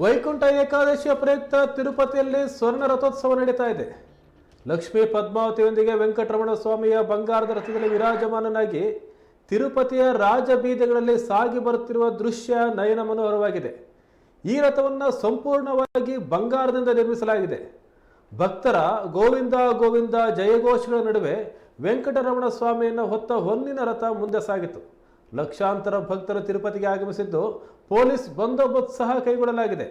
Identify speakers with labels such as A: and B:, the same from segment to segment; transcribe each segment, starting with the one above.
A: ವೈಕುಂಠ ಏಕಾದಶಿಯ ಪ್ರಯುಕ್ತ ತಿರುಪತಿಯಲ್ಲಿ ಸ್ವರ್ಣ ರಥೋತ್ಸವ ನಡೀತಾ ಇದೆ. ಲಕ್ಷ್ಮೀ ಪದ್ಮಾವತಿಯೊಂದಿಗೆ ವೆಂಕಟರಮಣ ಸ್ವಾಮಿಯ ಬಂಗಾರದ ರಥದಲ್ಲಿ ವಿರಾಜಮಾನನಾಗಿ ತಿರುಪತಿಯ ರಾಜಬೀದಿಗಳಲ್ಲಿ ಸಾಗಿ ಬರುತ್ತಿರುವ ದೃಶ್ಯ ನಯನ ಮನೋಹರವಾಗಿದೆ ಈ ರಥವನ್ನು ಸಂಪೂರ್ಣವಾಗಿ ಬಂಗಾರದಿಂದ ನಿರ್ಮಿಸಲಾಗಿದೆ. ಭಕ್ತರ ಗೋವಿಂದ ಗೋವಿಂದ ಜಯಘೋಷಗಳ ನಡುವೆ ವೆಂಕಟರಮಣ ಸ್ವಾಮಿಯನ್ನು ಹೊತ್ತ ಹೊನ್ನಿನ ರಥ ಮುಂದೆ ಸಾಗಿತು. ಲಕ್ಷಾಂತರ ಭಕ್ತರು ತಿರುಪತಿಗೆ ಆಗಮಿಸಿದ್ದು ಪೊಲೀಸ್ ಬಂದೋಬಸ್ತ್ ಸಹ ಕೈಗೊಳ್ಳಲಾಗಿದೆ.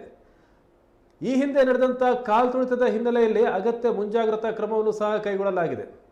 A: ಈ ಹಿಂದೆ ನಡೆದಂಥ ಕಾಲ್ ತುಳಿತದ ಹಿನ್ನೆಲೆಯಲ್ಲಿ ಅಗತ್ಯ ಮುಂಜಾಗ್ರತಾ ಕ್ರಮವನ್ನು ಸಹ ಕೈಗೊಳ್ಳಲಾಗಿದೆ.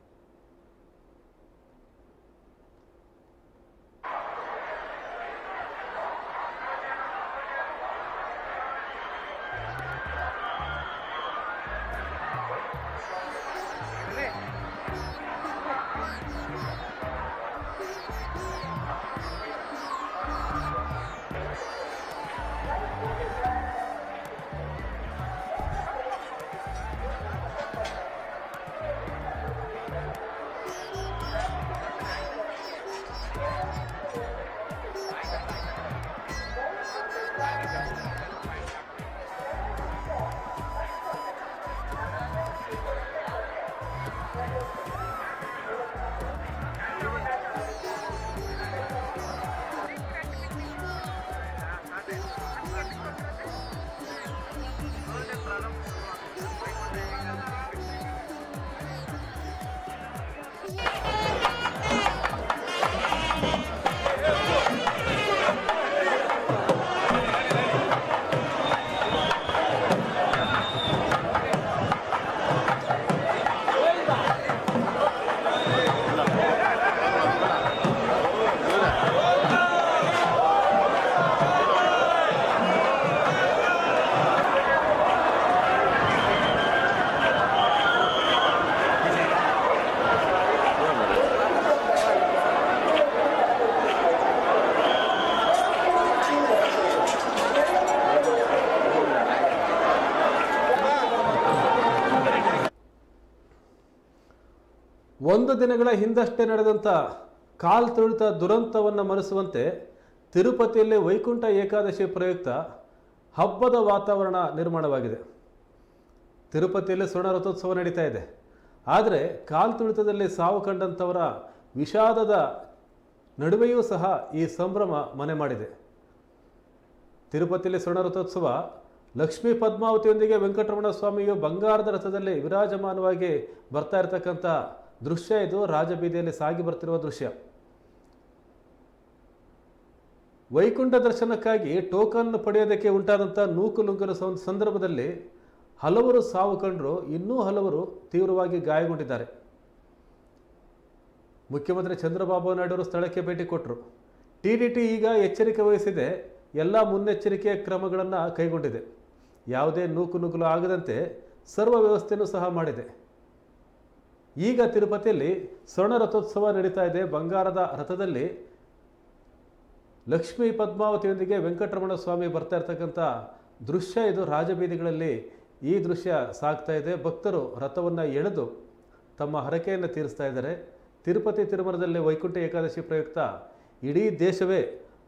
A: ಒಂದು ದಿನಗಳ ಹಿಂದಷ್ಟೇ ನಡೆದಂಥ ಕಾಲ್ ತುಳಿತ ದುರಂತವನ್ನು ಮರೆಸುವಂತೆ ತಿರುಪತಿಯಲ್ಲಿ ವೈಕುಂಠ ಏಕಾದಶಿ ಪ್ರಯುಕ್ತ ಹಬ್ಬದ ವಾತಾವರಣ ನಿರ್ಮಾಣವಾಗಿದೆ. ತಿರುಪತಿಯಲ್ಲಿ ಸ್ವರ್ಣ ರಥೋತ್ಸವ ನಡೀತಾ ಇದೆ. ಆದರೆ ಕಾಲ್ ತುಳಿತದಲ್ಲಿ ಸಾವು ಕಂಡಂಥವರ ವಿಷಾದದ ನಡುವೆಯೂ ಸಹ ಈ ಸಂಭ್ರಮ ಮನೆ ಮಾಡಿದೆ. ತಿರುಪತಿಯಲ್ಲಿ ಸ್ವರ್ಣ ರಥೋತ್ಸವ ಲಕ್ಷ್ಮೀ ಪದ್ಮಾವತಿಯೊಂದಿಗೆ ವೆಂಕಟರಮಣ ಸ್ವಾಮಿಯು ಬಂಗಾರದ ರಥದಲ್ಲಿ ವಿರಾಜಮಾನವಾಗಿ ಬರ್ತಾ ಇರತಕ್ಕಂಥ ದೃಶ್ಯ ಇದು ರಾಜಬೀದಿಯಲ್ಲಿ ಸಾಗಿ ಬರ್ತಿರುವ ದೃಶ್ಯ. ವೈಕುಂಠ ದರ್ಶನಕ್ಕಾಗಿ ಟೋಕನ್ ಪಡೆಯೋದಕ್ಕೆ ಉಂಟಾದಂಥ ನೂಕು ನುಗ್ಗಲು ಸಂದರ್ಭದಲ್ಲಿ ಹಲವರು ಸಾವು ಕಂಡರು ಇನ್ನೂ ಹಲವರು ತೀವ್ರವಾಗಿ ಗಾಯಗೊಂಡಿದ್ದಾರೆ. ಮುಖ್ಯಮಂತ್ರಿ ಚಂದ್ರಬಾಬು ನಾಯ್ಡು ಸ್ಥಳಕ್ಕೆ ಭೇಟಿ ಕೊಟ್ಟರು ಟಿ ಡಿ ಟಿ ಈಗ ಎಚ್ಚರಿಕೆ ವಹಿಸಿದೆ, ಎಲ್ಲ ಮುನ್ನೆಚ್ಚರಿಕೆ ಕ್ರಮಗಳನ್ನು ಕೈಗೊಂಡಿದೆ. ಯಾವುದೇ ನೂಕುನುಗ್ಗಲು ಆಗದಂತೆ ಸರ್ವ ವ್ಯವಸ್ಥೆಯನ್ನು ಸಹ ಮಾಡಿದೆ. ಈಗ ತಿರುಪತಿಯಲ್ಲಿ ಸ್ವರ್ಣ ರಥೋತ್ಸವ ನಡೀತಾ ಇದೆ. ಬಂಗಾರದ ರಥದಲ್ಲಿ ಲಕ್ಷ್ಮೀ ಪದ್ಮಾವತಿಯೊಂದಿಗೆ ವೆಂಕಟರಮಣ ಸ್ವಾಮಿ ಬರ್ತಾ ಇರ್ತಕ್ಕಂಥ ದೃಶ್ಯ ಇದು. ರಾಜಬೀದಿಗಳಲ್ಲಿ ಈ ದೃಶ್ಯ ಸಾಗ್ತಾ ಇದೆ. ಭಕ್ತರು ರಥವನ್ನು ಎಳೆದು ತಮ್ಮ ಹರಕೆಯನ್ನು ತೀರಿಸ್ತಾ ಇದ್ದಾರೆ. ತಿರುಪತಿ ತಿರುಮಲದಲ್ಲಿ ವೈಕುಂಠ ಏಕಾದಶಿ ಪ್ರಯುಕ್ತ ಇಡೀ ದೇಶವೇ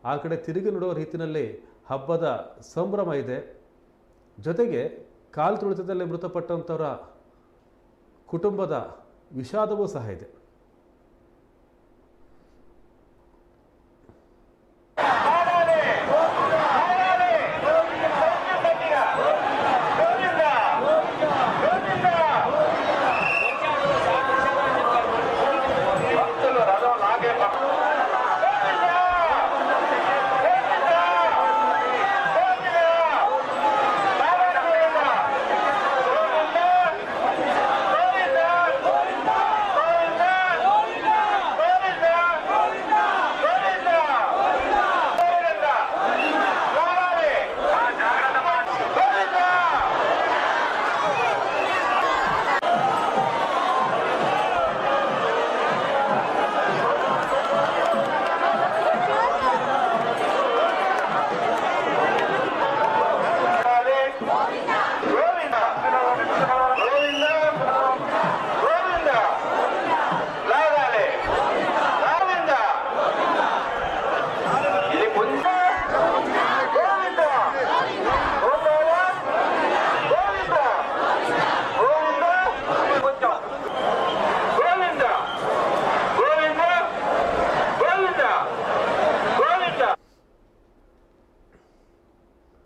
A: ಆ ಕಡೆ ತಿರುಗಿ ನೋಡುವ ರೀತಿಯಲ್ಲಿ ಹಬ್ಬದ ಸಂಭ್ರಮ ಇದೆ. ಜೊತೆಗೆ ಕಾಲು ತುಳಿತದಲ್ಲಿ ಮೃತಪಟ್ಟಂಥವರ ಕುಟುಂಬದ ವಿಷಾದವೂ ಸಹ ಇದೆ